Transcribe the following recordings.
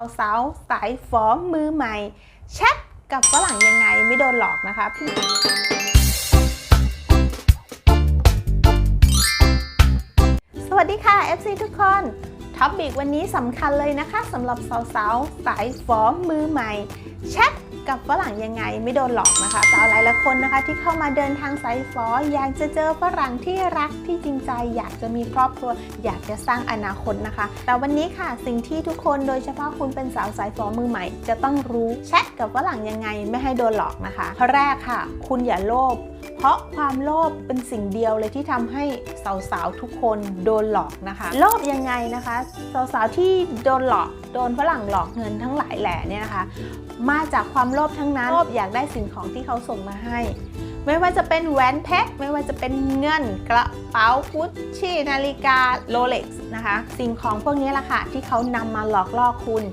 สาวสายฟอมมือใหม่แชทกับฝรั่งยังไงไม่โดนหลอกนะคะพี่สวัสดีค่ะ FC ทุกคนท็อปบิกวันนี้สำคัญเลยนะคะสำหรับสาวๆสายฟอมมือใหม่แชท กับฝรั่งยังไงไม่โดนหลอกนะคะสาวหลายหลายคนนะคะ ที่เข้ามาเดินทางสายฝออยากจะเจอฝรั่งที่รักที่จริงใจ อยากจะมีครอบครัว อยากจะสร้างอนาคตนะคะ แต่วันนี้ค่ะสิ่งที่ทุกคนโดยเฉพาะคุณเป็นสาวสายฝอมือใหม่ จะต้องรู้แชทกับฝรั่งยังไงไม่ให้โดนหลอกนะคะข้อแรกค่ะ คุณอย่าโลภ เพราะความโลภเป็นสิ่งเดียวเลยที่ทำให้สาวๆทุกคนโดนหลอกนะคะ โลภยังไงนะคะ สาวๆที่โดนหลอกโดนฝรั่งหลอกเงินทั้งหลายแหล่เนี่ยนะคะ มาจากความโลภทั้งนั้นโลภอยากได้สิ่งของที่เขาส่งมาให้ ไม่ว่าจะเป็นแหวนเพชรไม่ว่าจะเป็นเงินกระเป๋ากุชชี่นาฬิกาโรเล็กซ์นะคะ สิ่งของพวกนี้แหละค่ะที่เขานำมาหลอกล่อคุณ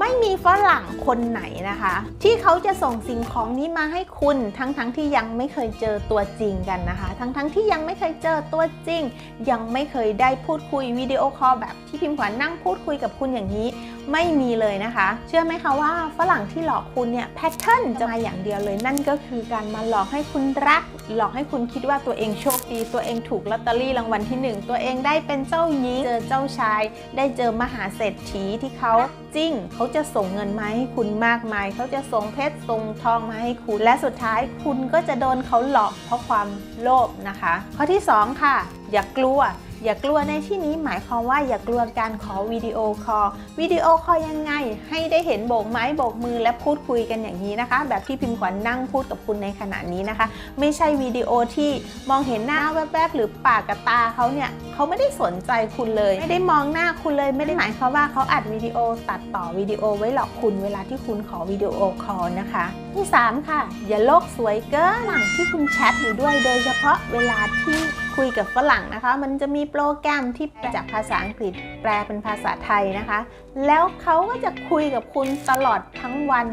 ไม่มีฝรั่งคนไหนนะคะ ที่เขาจะส่งสิ่งของนี้มาให้คุณทั้งๆทที่ยังไม่เคยเจอตัวจริงกันนะคะ ทั้งๆทที่ยังไม่เคยเจอตัวจริง ยังไม่เคยได้พูดคุยวิดีโอคอลแบบที่พิมพ์ขวัญนั่งพูดคุยกับคุณอย่างนี้ไม่มีเลยนะคะ เชื่อไหมคะว่าฝรั่งที่หลอกคุณเนี่ยแพทเทิร์นจะมาอย่างเดียวเลยนั่นก็คือการมาหลอกให้คุณรัก หลอกให้คุณคิดว่าตัวเองโชคดี ตัวเองถูกลอตเตอรี่รางวัลที่หนึ่งตัวเองได้เป็นเจ้าหญิงเจอเจ้าชาย ได้เจอมหาเศรษฐีที่เขา จริงเขาจะส่งเงินมาให้คุณมากมาย เขาจะส่งเพชรส่งทองมาให้คุณ และสุดท้ายคุณก็จะโดนเขาหลอกเพราะความโลภนะคะ ข้อที่สองค่ะ อย่ากลัว อย่ากลัวในที่นี้หมายความว่าอย่ากลัวการขอวิดีโอคอลวิดีโอคอลยังไง ให้ได้เห็นโบกไม้โบกมือและพูดคุยกันอย่างนี้นะคะ แบบที่พิมพ์ขวัญนั่งพูดกับคุณในขณะนี้นะคะ ไม่ใช่วิดีโอที่มองเห็นหน้าแวบๆหรือปากกับตาเขาเนี่ยเขาไม่ได้สนใจคุณเลย ไม่ได้มองหน้าคุณเลยไม่ได้หมายความว่าเขาอัดวิดีโอตัดต่อวิดีโอไว้หลอกคุณเวลาที่คุณขอวิดีโอคอลนะคะที่ 3 ค่ะ อย่าโลกสวยเกินหลังที่คุณแชทอยู่ด้วยโดยเฉพาะเวลาที่ คุยกับฝรั่งนะคะ มันจะมีโปรแกรมที่จากภาษาอังกฤษแปลเป็นภาษาไทยนะคะ แล้วเขาก็จะคุยกับคุณตลอดทั้งวัน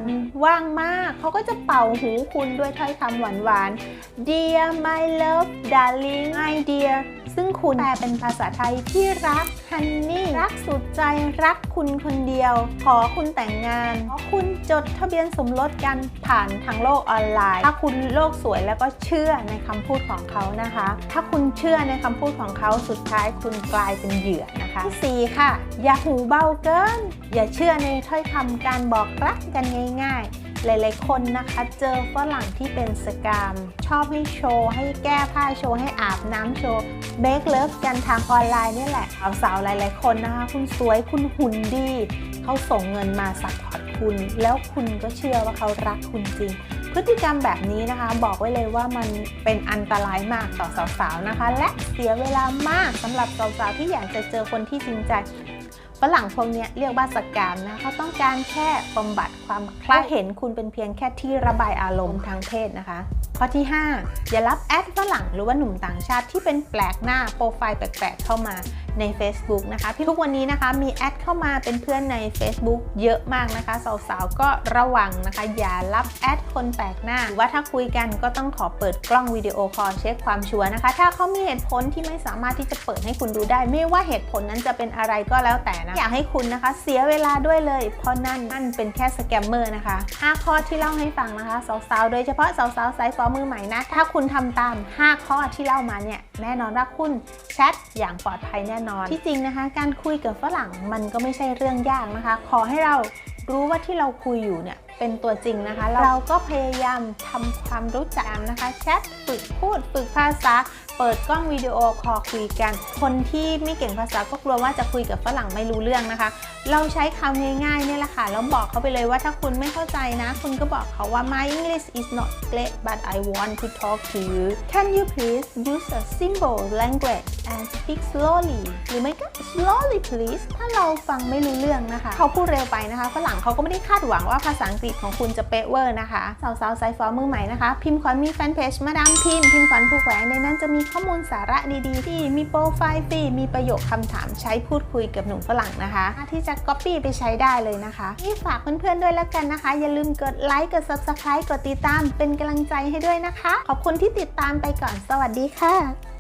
ว่างมาก เขาก็จะเป่าหูคุณด้วยถ้อยคำหวานๆ Dear my love darling my dear ซึ่งคุณแปลเป็นภาษาไทยที่รัก Honey รักสุดใจรักคุณคนเดียว ขอคุณแต่งงานขอคุณจดทะเบียนสมรสกันผ่านทางโลกออนไลน์ ถ้าคุณโลกสวยแล้วก็เชื่อในคำพูดของเขานะคะ ถ้าคุณเชื่อในคำพูดของเขาสุดท้ายคุณกลายเป็นเหยื่อนะคะที่สี่ค่ะ อย่าหูเบาเกิน อย่าเชื่อในถ้อยคำการบอกรักกันง่าย ๆ หลายๆคนนะคะ เจอฝรั่งที่เป็นสกาม ชอบให้โชว์ ให้แก้ผ้าโชว์ ให้อาบน้ำโชว์เบคเลิฟกันทางออนไลน์นี่แหละสาวๆหลาย ๆ คนนะคะ คุณสวยคุณหุ่นดี เขาส่งเงินมาซัพพอร์ตคุณ แล้วคุณก็เชื่อว่าเขารักคุณจริง พฤติกรรมแบบนี้นะคะ บอกไว้เลยว่ามันเป็นอันตรายมากต่อสาวๆนะคะ และเสียเวลามากสำหรับสาวๆที่อยากจะเจอคนที่จริงใจ ฝรั่งพวกเนี้ยเรียกว่าสกามนะเขาต้องการแค่บำบัดความคล้ายเห็นคุณเป็นเพียงแค่ที่ระบายอารมณ์ทางเพศนะคะ ข้อที่ 5 อย่ารับแอดฝรั่งหรือว่าหนุ่มต่างชาติที่เป็นแปลกหน้าโปรไฟล์แปลกๆ เข้ามาใน Facebook นะคะพี่ทุกวันนี้นะคะมีแอดเข้ามาเป็นเพื่อนใน Facebook เยอะมากนะคะสาวๆก็ระวังนะคะ อย่ารับแอดคนแปลกหน้าหรือว่าถ้าคุยกันก็ต้องขอเปิดกล้องวิดีโอคอลเช็คความชัวร์นะคะ ถ้าเขามีเหตุผลที่ไม่สามารถที่จะเปิดให้คุณดูได้ ไม่ว่าเหตุผลนั้นจะเป็นอะไรก็แล้วแต่นะอยากให้คุณนะคะ เสียเวลาด้วยเลย เพราะนั่นนั่นเป็นแค่สแกมเมอร์นะคะ5ข้อที่เล่าให้ฟังนะคะสาวๆโดยเฉพาะสาวๆสายฟอมอใหม่นะ ถ้าคุณทำตาม 5 ข้อที่เล่ามาเนี่ย แน่นอนว่าคุณแชทอย่างปลอดภัยแน่นอน ที่จริงนะคะ การคุยกับฝรั่งมันก็ไม่ใช่เรื่องยากนะคะ ขอให้เรารู้ว่าที่เราคุยอยู่เนี่ยเป็นตัวจริงนะคะ เราก็พยายามทำความรู้จักนะคะแชทฝึกพูดฝึกภาษา เปิดกล้องวิดีโอคอลคุยกัน คนที่ไม่เก่งภาษาก็กลัวว่าจะคุยกับฝรั่งไม่รู้เรื่องนะคะ เราใช้คำง่ายๆนี่แหละค่ะแล้วบอกเขาไปเลยว่าถ้าคุณไม่เข้าใจนะ คุณก็บอกเขาว่า my English is not great but I want to talk to you can you please use a simple language and speak slowly หรือไม่ก็ slowly please ถ้าเราฟังไม่รู้เรื่องนะคะ เขาพูดเร็วไปนะคะฝรั่งเขาก็ไม่ได้คาดหวังว่าภาษาอังกฤษของคุณจะเป๊ะเวอร์นะคะ สาวๆไซฟอร์มือใหม่นะคะ พิมพ์ขวัญมีแฟนเพจมาดามพิมพ์พิมพ์ขวัญผู้แขวนในนั้นจะมีข้อมูลสาระดีๆ ที่มีโปรไฟล์ฟรีมีประโยคคำถามใช้พูดคุยกับหนุ่มฝรั่งนะคะที่จะ copy ไปใช้ได้เลยนะคะนี่ฝากเพื่อนๆด้วยแล้วกันนะคะ อย่าลืมกดไลค์กด subscribe กดติดตาม เป็นกำลังใจให้ด้วยนะคะ ขอบคุณที่ติดตามไปก่อนสวัสดีค่ะ